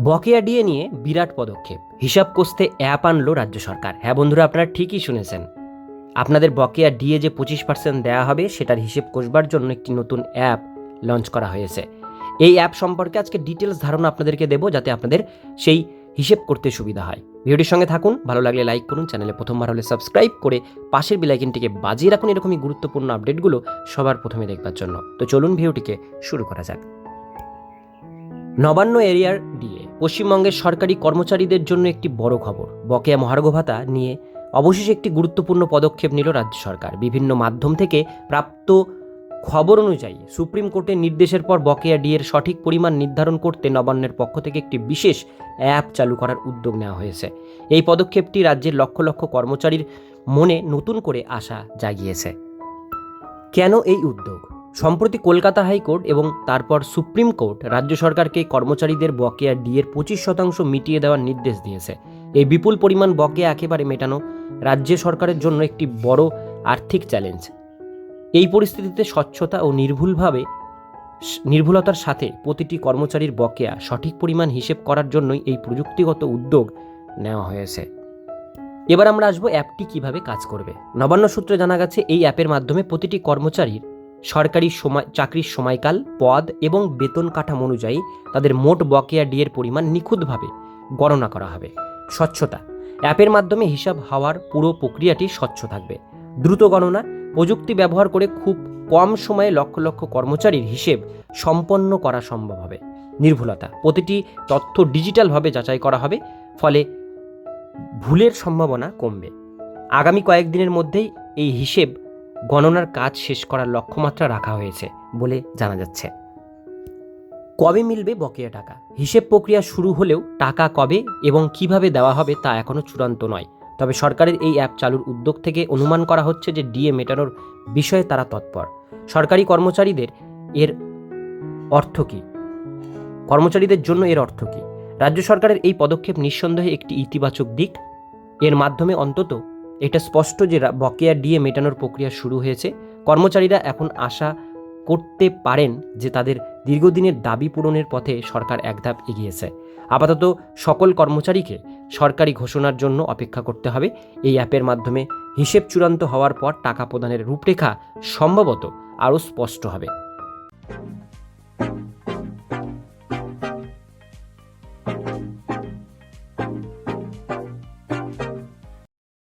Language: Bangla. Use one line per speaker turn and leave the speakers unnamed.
বকেয়া ডিএ নিয়ে বিরাট পদক্ষেপ। হিসাব কষতে অ্যাপ আনলো রাজ্য সরকার। হ্যাঁ বন্ধুরা, আপনারা ঠিকই শুনেছেন। আপনাদের বকেয়া ডিএ যে পঁচিশ পার্সেন্ট দেওয়া হবে, সেটার হিসেব কষবার জন্য একটি নতুন অ্যাপ লঞ্চ করা হয়েছে। এই অ্যাপ সম্পর্কে আজকে ডিটেলস ধারণা আপনাদেরকে দেবো, যাতে আপনাদের সেই হিসেব করতে সুবিধা হয়। ভিডিওটির সঙ্গে থাকুন, ভালো লাগলে লাইক করুন, চ্যানেলে প্রথমবার হলে সাবস্ক্রাইব করে পাশের বিলাইকিনটিকে বাজিয়ে রাখুন এরকমই গুরুত্বপূর্ণ আপডেটগুলো সবার প্রথমে দেখবার জন্য। তো চলুন ভিডিওটিকে শুরু করা যাক। নবান্ন এরিয়ার ডিএ। পশ্চিমবঙ্গের সরকারি কর্মচারীদের জন্য একটি বড় খবর। বকেয়া মহার্ঘ ভাতা নিয়ে অবশেষে একটি গুরুত্বপূর্ণ পদক্ষেপ নিল রাজ্য সরকার। বিভিন্ন মাধ্যম থেকে প্রাপ্ত খবর অনুযায়ী সুপ্রিম কোর্টের নির্দেশের পর বকেয়া ডিএর সঠিক পরিমাণ নির্ধারণ করতে নবান্নের পক্ষ থেকে একটি বিশেষ অ্যাপ চালু করার উদ্যোগ নেওয়া হয়েছে। এই পদক্ষেপটি রাজ্যের লক্ষ লক্ষ কর্মচারীর মনে নতুন করে আশা জাগিয়েছে। কেন এই উদ্যোগ? সম্প্রতি কলকাতা হাইকোর্ট এবং তারপর সুপ্রিম কোর্ট রাজ্য সরকারকে কর্মচারীদের বকেয়া ডিএর পঁচিশ শতাংশ মিটিয়ে দেওয়ার নির্দেশ দিয়েছে। এই বিপুল পরিমাণ বকেয়া একেবারে মেটানো রাজ্য সরকারের জন্য একটি বড় আর্থিক চ্যালেঞ্জ। এই পরিস্থিতিতে স্বচ্ছতা ও নির্ভুলভাবে নির্ভুলতার সাথে প্রতিটি কর্মচারীর বকেয়া সঠিক পরিমাণ হিসেব করার জন্যই এই প্রযুক্তিগত উদ্যোগ নেওয়া হয়েছে। এবার আমরা আসব অ্যাপটি কীভাবে কাজ করবে। নবান্ন সূত্রে জানা গেছে, এই অ্যাপের মাধ্যমে প্রতিটি কর্মচারীর সরকারি সময় চাকরির সময়কাল, পদ এবং বেতন কাঠামো অনুযায়ী তাদের মোট বকেয়া ডিয়ের পরিমাণ নিখুঁতভাবে গণনা করা হবে। স্বচ্ছতা। অ্যাপের মাধ্যমে হিসাব হওয়ার পুরো প্রক্রিয়াটি স্বচ্ছ থাকবে। দ্রুত গণনা, প্রযুক্তি ব্যবহার করে খুব কম সময়ে লক্ষ লক্ষ কর্মচারীর হিসেব সম্পন্ন করা সম্ভব হবে। নির্ভুলতা। প্রতিটি তথ্য ডিজিটালভাবে যাচাই করা হবে, ফলে ভুলের সম্ভাবনা কমবে। আগামী কয়েকদিনের মধ্যেই এই হিসেব গণনার কাজ শেষ করার লক্ষ্যমাত্রা রাখা হয়েছে বলে জানা যাচ্ছে। কবে মিলবে বকেয়া টাকা? হিসেব প্রক্রিয়া শুরু হলেও টাকা কবে এবং কীভাবে দেওয়া হবে তা এখনও চূড়ান্ত নয়। তবে সরকারের এই অ্যাপ চালুর উদ্যোগ থেকে অনুমান করা হচ্ছে যে ডিএ মেটানোর বিষয়ে তারা তৎপর। সরকারি কর্মচারীদের এর অর্থ কী? কর্মচারীদের জন্য এর অর্থ কী? রাজ্য সরকারের এই পদক্ষেপ নিঃসন্দেহে একটি ইতিবাচক দিক। এর মাধ্যমে অন্তত এটা স্পষ্ট যে বকেয়া ডিএ মেটানোর প্রক্রিয়া শুরু হয়েছে। কর্মচারীরা এখন আশা করতে পারেন যে তাদের দীর্ঘদিনের দাবি পূরণের পথে সরকার এক ধাপ এগিয়েছে। আপাতত সকল কর্মচারীকে সরকারি ঘোষণার জন্য অপেক্ষা করতে হবে। এই অ্যাপের মাধ্যমে হিসেব চূড়ান্ত হওয়ার পর টাকা প্রদানের রূপরেখা সম্ভবত আরও স্পষ্ট হবে।